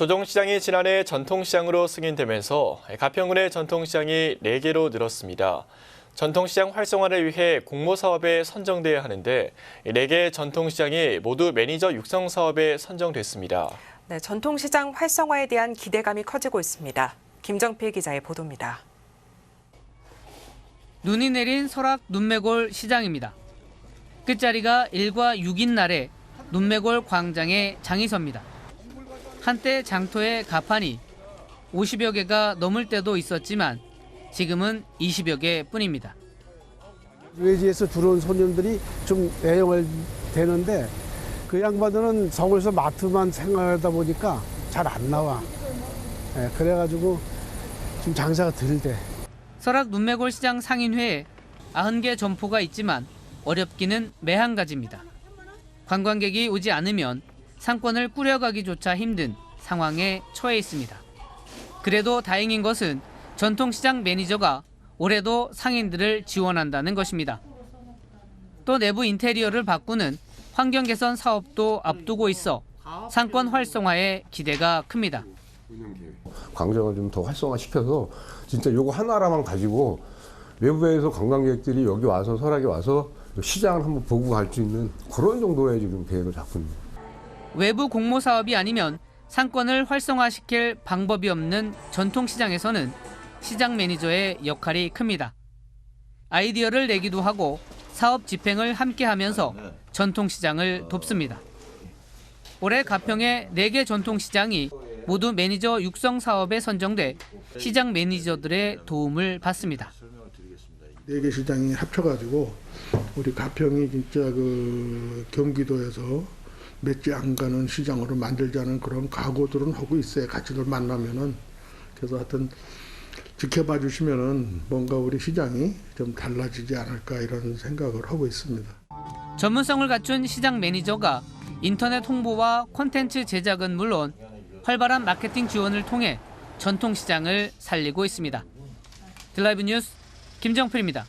조정시장이 지난해 전통시장으로 승인되면서 가평군의 전통시장이 4개로 늘었습니다. 전통시장 활성화를 위해 공모 사업에 선정돼야 하는데 4개 전통시장이 모두 매니저 육성 사업에 선정됐습니다. 네, 전통시장 활성화에 대한 기대감이 커지고 있습니다. 김정필 기자의 보도입니다. 눈이 내린 설악 눈매골 시장입니다. 끝자리가 1과 6인 날에 눈매골 광장에 장이 섭니다. 한때 장터의 가판이 50여 개가 넘을 때도 있었지만 지금은 20여 개 뿐입니다. 외지에서 들어온 손님들이 좀 애용을 되는데 그 양반들은 서울에서 마트만 생각하다 보니까 잘 안 나와. 예, 그래가지고 좀 장사가 덜 돼. 설악 눈매골 시장 상인회에 90개 점포가 있지만 어렵기는 매한 가지입니다. 관광객이 오지 않으면 상권을 꾸려가기조차 힘든 상황에 처해 있습니다. 그래도 다행인 것은 전통시장 매니저가 올해도 상인들을 지원한다는 것입니다. 또 내부 인테리어를 바꾸는 환경 개선 사업도 앞두고 있어 상권 활성화에 기대가 큽니다. 광장을 좀 더 활성화시켜서 진짜 요거 하나라만 가지고 외부에서 관광객들이 여기 와서 설악에 와서 시장을 한번 보고 갈 수 있는 그런 정도의 지금 계획을 잡고 거예요. 외부 공모 사업이 아니면 상권을 활성화시킬 방법이 없는 전통시장에서는 시장 매니저의 역할이 큽니다. 아이디어를 내기도 하고 사업 집행을 함께 하면서 전통시장을 돕습니다. 올해 가평의 4개 전통시장이 모두 매니저 육성 사업에 선정돼 시장 매니저들의 도움을 받습니다. 네개 시장이 합쳐가지고 우리 가평이 진짜 그 경기도에서 몇지안 가는 시장으로 만들자는 그런 각오들은 하고 있어요. 같이들 만나면은 그래서 하여튼 지켜봐 주시면은 뭔가 우리 시장이 좀 달라지지 않을까 이런 생각을 하고 있습니다. 전문성을 갖춘 시장 매니저가 인터넷 홍보와 콘텐츠 제작은 물론 활발한 마케팅 지원을 통해 전통 시장을 살리고 있습니다. 드라이브 뉴스 김정필입니다.